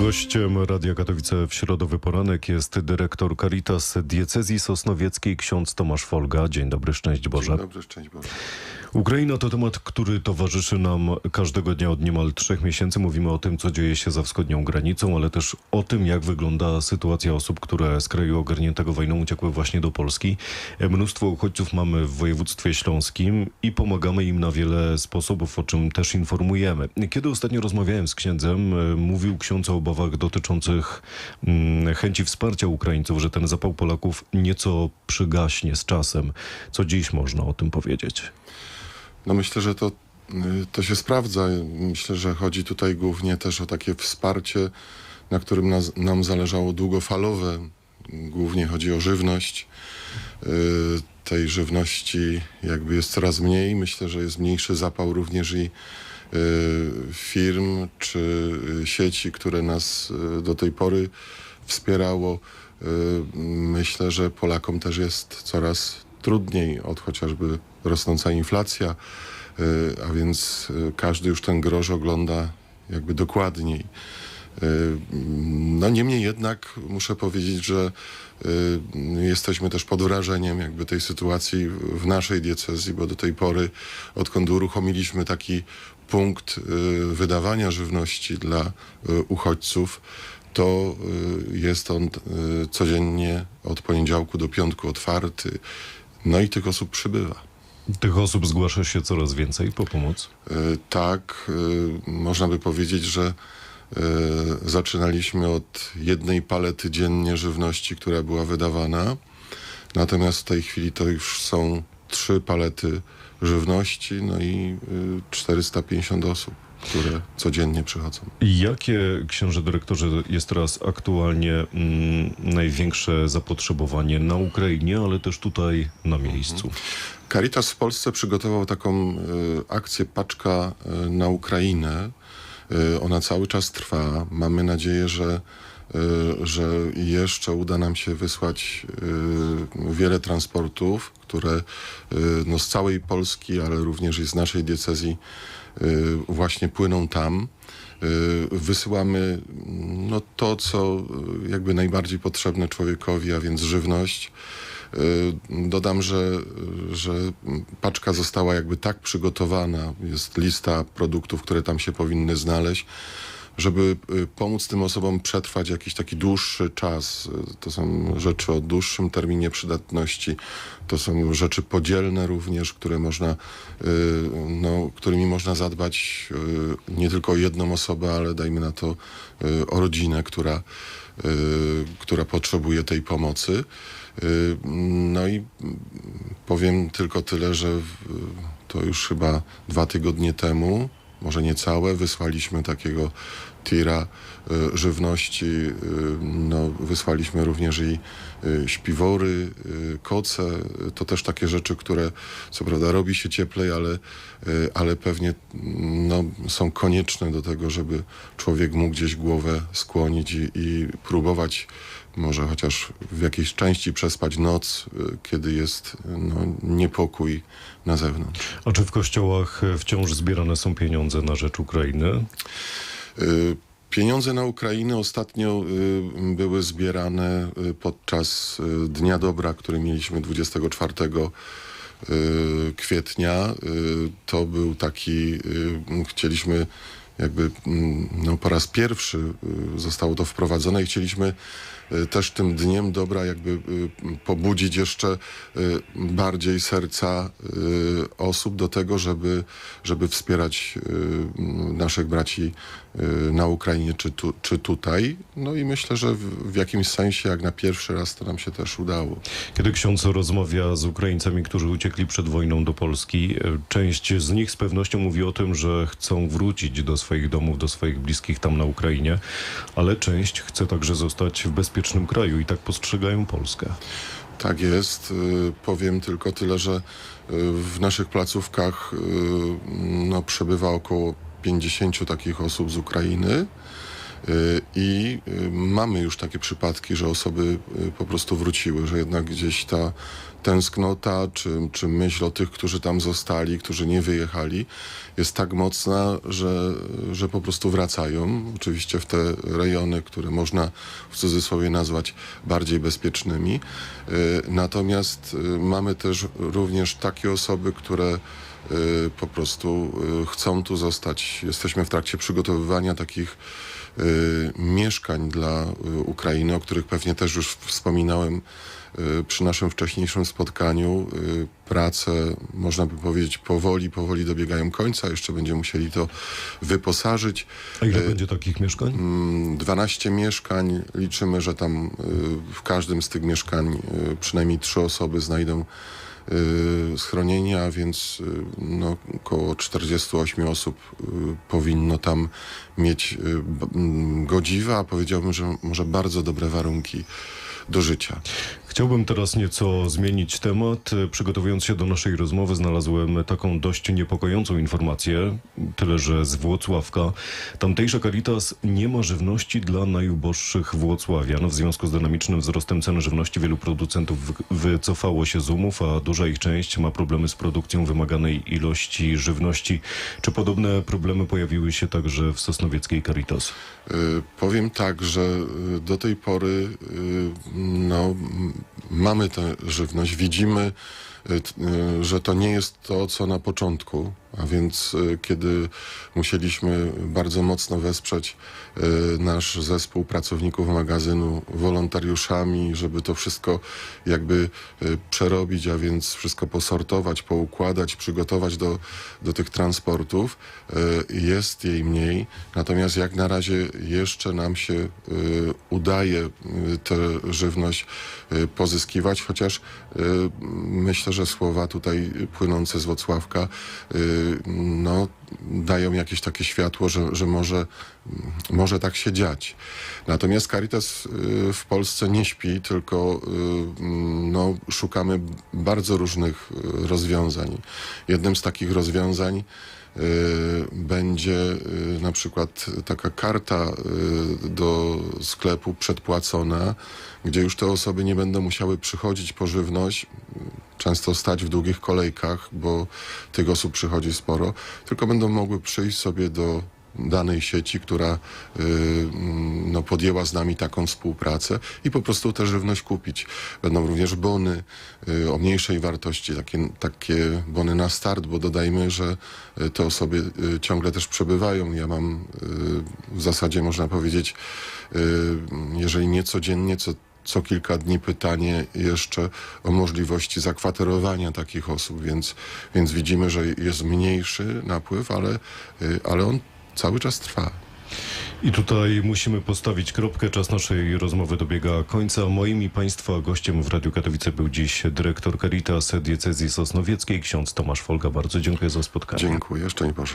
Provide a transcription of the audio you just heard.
Gościem Radia Katowice w środowy poranek jest dyrektor Caritas Diecezji Sosnowieckiej ksiądz Tomasz Folga. Dzień dobry, szczęść Boże. Dzień dobry, szczęść Boże. Ukraina to temat, który towarzyszy nam każdego dnia od niemal trzech miesięcy. Mówimy o tym, co dzieje się za wschodnią granicą, ale też o tym, jak wygląda sytuacja osób, które z kraju ogarniętego wojną uciekły właśnie do Polski. Mnóstwo uchodźców mamy w województwie śląskim i pomagamy im na wiele sposobów, o czym też informujemy. Kiedy ostatnio rozmawiałem z księdzem, mówił ksiądz o obawach dotyczących mm, chęci wsparcia Ukraińców, że ten zapał Polaków nieco przygaśnie z czasem. Co dziś można o tym powiedzieć? No myślę, że to, y, to się sprawdza. Myślę, że chodzi tutaj głównie też o takie wsparcie, na którym nas, nam zależało długofalowe. Głównie chodzi o żywność. Y, tej żywności jakby jest coraz mniej. Myślę, że jest mniejszy zapał również i y, firm czy sieci, które nas do tej pory wspierało. Myślę, że Polakom też jest coraz trudniej od chociażby rosnąca inflacja, y, a więc y, każdy już ten grosz ogląda jakby dokładniej. Y, no niemniej jednak muszę powiedzieć, że jesteśmy też pod wrażeniem jakby tej sytuacji w naszej diecezji, bo do tej pory, odkąd uruchomiliśmy taki punkt wydawania żywności dla uchodźców, to jest on codziennie od poniedziałku do piątku otwarty. No i tych osób przybywa. Tych osób zgłasza się coraz więcej po pomoc? E, tak, e, można by powiedzieć, że e, zaczynaliśmy od jednej palety dziennie żywności, która była wydawana. Natomiast w tej chwili to już są trzy palety żywności, no i 450 osób które codziennie przychodzą. Jakie, książę dyrektorze, jest teraz aktualnie mm, największe zapotrzebowanie na Ukrainie, ale też tutaj na miejscu? Mhm. Caritas w Polsce przygotował taką y, akcję Paczka y, na Ukrainę. Y, ona cały czas trwa. Mamy nadzieję, że że jeszcze uda nam się wysłać wiele transportów, które no, z całej Polski, ale również i z naszej diecezji właśnie płyną tam. Wysyłamy no, to, co jakby najbardziej potrzebne człowiekowi, a więc żywność. Y, dodam, że, że paczka została jakby tak przygotowana, jest lista produktów, które tam się powinny znaleźć, żeby y, pomóc tym osobom przetrwać jakiś taki dłuższy czas. To są rzeczy o dłuższym terminie przydatności. To są rzeczy podzielne również, które można, y, no, którymi można zadbać nie tylko o jedną osobę, ale dajmy na to o rodzinę, która, która potrzebuje tej pomocy. Y, no i powiem tylko tyle, że to już chyba dwa tygodnie temu, może niecałe, wysłaliśmy takiego tira y, żywności. Y, no, wysłaliśmy również i śpiwory, koce. To też takie rzeczy, które co prawda robi się cieplej, ale, ale pewnie no, są konieczne do tego, żeby człowiek mógł gdzieś głowę skłonić i, i próbować może chociaż w jakiejś części przespać noc, y, kiedy jest no, niepokój na zewnątrz. A czy w kościołach wciąż zbierane są pieniądze na rzecz Ukrainy? Y Pieniądze na Ukrainę ostatnio y, były zbierane podczas Dnia Dobra, który mieliśmy 24 y, kwietnia. To był taki, chcieliśmy jakby mm, no, po raz pierwszy zostało to wprowadzone i chcieliśmy Y, też tym dniem dobra jakby y, pobudzić jeszcze y, bardziej serca osób do tego, żeby, żeby wspierać naszych braci na Ukrainie czy, tu, czy tutaj. No i myślę, że w, w jakimś sensie jak na pierwszy raz to nam się też udało. Kiedy ksiądz rozmawia z Ukraińcami, którzy uciekli przed wojną do Polski, część z nich z pewnością mówi o tym, że chcą wrócić do swoich domów, do swoich bliskich tam na Ukrainie, ale część chce także zostać w bezpiecznym kraju i tak postrzegają Polskę. Tak jest. Y, powiem tylko tyle, że y, w naszych placówkach y, no, przebywa około 50 takich osób z Ukrainy. Y, I y, mamy już takie przypadki, że osoby y, po prostu wróciły, że jednak gdzieś ta tęsknota, czy, czy myśl o tych, którzy tam zostali, którzy nie wyjechali, jest tak mocna, że, że po prostu wracają. Oczywiście w te rejony, które można w cudzysłowie nazwać bardziej bezpiecznymi. Natomiast mamy też również takie osoby, które po prostu chcą tu zostać. Jesteśmy w trakcie przygotowywania takich mieszkań dla y, Ukrainy, o których pewnie też już wspominałem y, przy naszym wcześniejszym spotkaniu. Y, Prace, można by powiedzieć, powoli, powoli dobiegają końca. Jeszcze będziemy musieli to wyposażyć. A ile Y, będzie takich mieszkań? Mm, 12 mieszkań. Liczymy, że tam y, w każdym z tych mieszkań y, przynajmniej trzy osoby znajdą y, schronienie, a więc y, no, około 48 osób y, powinno tam mieć godziwe, a powiedziałbym, że może bardzo dobre warunki do życia. Chciałbym teraz nieco zmienić temat. Przygotowując się do naszej rozmowy, znalazłem taką dość niepokojącą informację, tyle że z Włocławka. Tamtejsza Caritas nie ma żywności dla najuboższych Włocławian. W związku z dynamicznym wzrostem cen żywności wielu producentów wy- wycofało się z umów, a duża ich część ma problemy z produkcją wymaganej ilości żywności. Czy podobne problemy pojawiły się także w Sosnowieckiej Caritas? Y, Powiem tak, że y, do tej pory y, no, mamy tę żywność, widzimy, że to nie jest to, co na początku, a więc y, kiedy musieliśmy bardzo mocno wesprzeć y, nasz zespół pracowników magazynu wolontariuszami, żeby to wszystko jakby y, przerobić, a więc wszystko posortować, poukładać, przygotować do, do tych transportów, y, jest jej mniej. Natomiast jak na razie jeszcze nam się y, udaje y, tę żywność y, pozyskiwać, chociaż y, myślę, że słowa tutaj płynące z Wocławka y, no, dają jakieś takie światło, że, że może, może tak się dziać. Natomiast Caritas y, w Polsce nie śpi, tylko y, no, szukamy bardzo różnych rozwiązań. Jednym z takich rozwiązań będzie na przykład taka karta do sklepu przedpłacona, gdzie już te osoby nie będą musiały przychodzić po żywność, często stać w długich kolejkach, bo tych osób przychodzi sporo, tylko będą mogły przyjść sobie do danej sieci, która y, mm, no, podjęła z nami taką współpracę i po prostu tę żywność kupić. Będą również bony y, o mniejszej wartości, takie, takie bony na start, bo dodajmy, że y, te osoby ciągle też przebywają. Ja mam w zasadzie, można powiedzieć, jeżeli nie codziennie, co co kilka dni pytanie jeszcze o możliwości zakwaterowania takich osób, więc, więc widzimy, że jest mniejszy napływ, ale, y, ale on cały czas trwa. I tutaj musimy postawić kropkę. Czas naszej rozmowy dobiega końca. Moim i Państwa gościem w Radiu Katowice był dziś dyrektor Caritas diecezji sosnowieckiej, ksiądz Tomasz Folga. Bardzo dziękuję za spotkanie. Dziękuję, szczęść Boże.